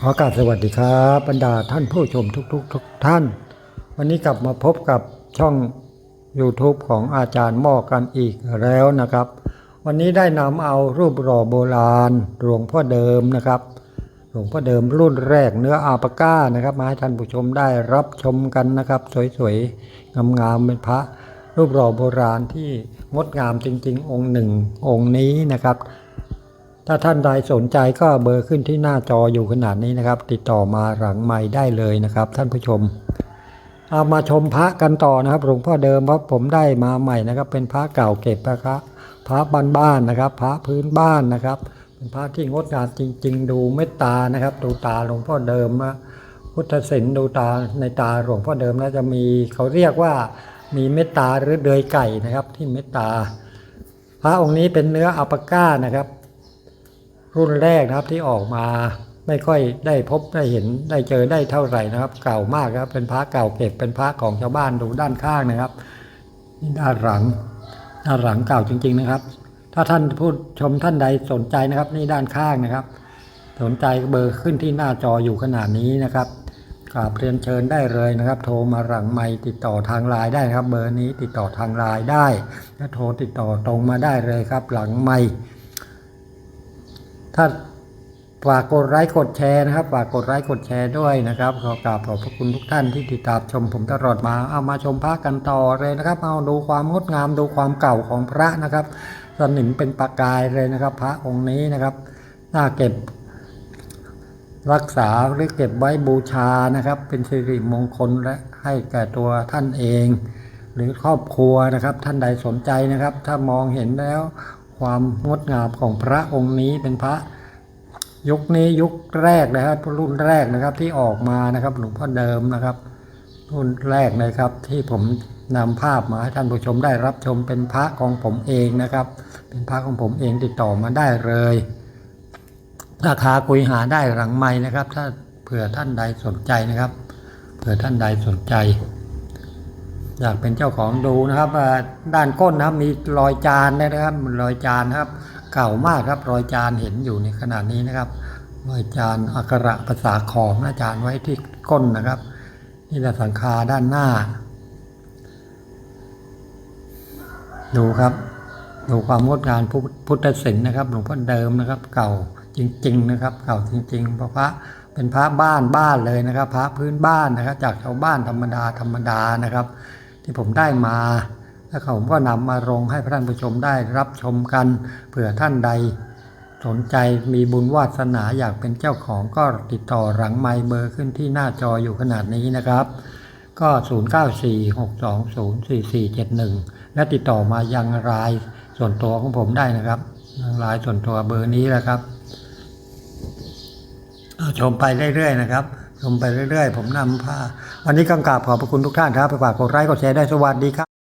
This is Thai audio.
ขอกราบสวัสดีครับบรรดาท่านผู้ชมทุกๆททุกท่าน วันนี้กลับมาพบกับช่อง YouTube ของอาจารย์หม้อกันอีกแล้วนะครับ วันนี้ได้นำเอารูปหล่อโบราณหลวงพ่อเดิมนะครับ หลวงพ่อเดิมรุ่นแรกเนื้ออาปาก้านะครับ มาให้ท่านผู้ชมได้รับชมกันนะครับ สวยๆงามๆเป็นพระ รูปหล่อโบราณที่งดงามจริง ๆ องค์หนึ่งองค์นี้นะครับ ถ้าท่านใดสนใจก็เบอร์ขึ้นที่หน้าจออยู่ขนาดนี้นะครับ ติดต่อมาหลังไม้ได้เลยนะครับ ท่านผู้ชม เอามาชมพระกันต่อนะครับหลวงพ่อเดิมเพราะผมได้มาใหม่นะครับ เป็นพระเก่าเก็บนะครับพระบ้านๆนะครับ พระพื้นบ้านนะครับ เป็นพระที่งดงามจริง ๆ ดูเมตตานะครับ ดูตาหลวงพ่อเดิมนะพุทธศิลป์ดูตาในตาหลวงพ่อเดิมแล้วจะมีเขาเรียกว่ามีเมตตาหรือเดยไก่นะครับ ที่เมตตา พระองค์นี้เป็นเนื้ออัปก้านะครับ รุ่นแรกนะครับที่ออกมาไม่ค่อยได้พบได้เห็นได้เจอได้เท่าไหร่นะครับ เก่ามากครับเป็นพระเก่าเก็บเป็นพระของชาวบ้านดูด้านข้างนะครับนี่ด้านหลังด้านหลังเก่าจริง ๆนะครับ ถ้าท่านผู้ชมท่านใดสนใจนะครับ นี่ด้านข้างนะครับ สนใจเบอร์ขึ้นที่หน้าจออยู่ขนาดนี้นะครับกราบเรียนเชิญได้เลยนะครับ โทรมาหลังไม่ติดต่อทางไลน์ได้ครับ เบอร์นี้ติดต่อทางไลน์ได้และโทรติดต่อตรงมาได้เลยครับ หลังไม่ ถ้าฝากกดไลค์กดแชร์นะครับ ฝากกดไลค์กดแชร์ด้วยนะครับ ขอกราบขอบพระคุณทุกท่านที่ติดตามชมผมตลอดมา เอามาชมพระกันต่อเลยนะครับ เอาดูความงดงามดูความเก่าของพระนะครับ สนิมเป็นประกายเลยนะครับ พระองค์นี้นะครับ น่าเก็บรักษาหรือเก็บไว้บูชานะครับ เป็นสิริมงคลและให้แก่ตัวท่านเอง หรือครอบครัวนะครับ ท่านใดสนใจนะครับ ถ้ามองเห็นแล้ว ความงดงามของพระองค์นี้เป็นพระยุคนี้ยุคแรกนะครับรุ่นแรกนะครับที่ออกมานะครับหลวงพ่อเดิมนะครับ รุ่นแรกเลยครับ ที่ผมนำภาพมาให้ท่านผู้ชมได้รับชมเป็นพระของผมเองนะครับ เป็นพระของผมเองติดต่อมาได้เลย ราคาคุยหาได้หลังไม้นะครับ ถ้าเผื่อท่านใดสนใจนะครับ เผื่อท่านใดสนใจ อยากเป็นเจ้าของดูนะครับด้านก้นนะครับมีรอยจานนะครับรอยจานครับ เก่ามากครับรอยจานเห็นอยู่ในขณะนี้นะครับ รอยจานอักระภาษาขอมอาจารย์ไว้ที่ก้นนะครับ นี่แหละสังคาด้านหน้า ดูครับ ดูความงดงามพุพุทธศิลป์นะครับหลวงพ่อเดิมนะครับ เก่าจริง ๆ นะครับ เก่าจริงๆเพราะพระเป็นพระบ้านบ้านเลยนะครับ พระพื้นบ้านนะครับ จากชาวบ้านธรรมดาธรรมดานะครับ ที่ผมได้มาแล้วผมก็นำมาลงให้พระท่านผู้ชมได้รับชมกันเผื่อท่านใด สนใจมีบุญวาสนาอยากเป็นเจ้าของก็ติดต่อหลังไมเบอร์ขึ้นที่หน้าจออยู่ขนาดนี้นะครับ ก็ 0946204471 และติดต่อมายังรายส่วนตัวของผมได้นะครับรายส่วนตัวเบอร์นี้แหละครับชมไปเรื่อยๆนะครับ ชมไปเรื่อยๆ ผมนำผ้า วันนี้กังกาบขอบพระคุณทุกท่านครับไปฝากกดไลค์กดแชร์ได้สวัสดีครับ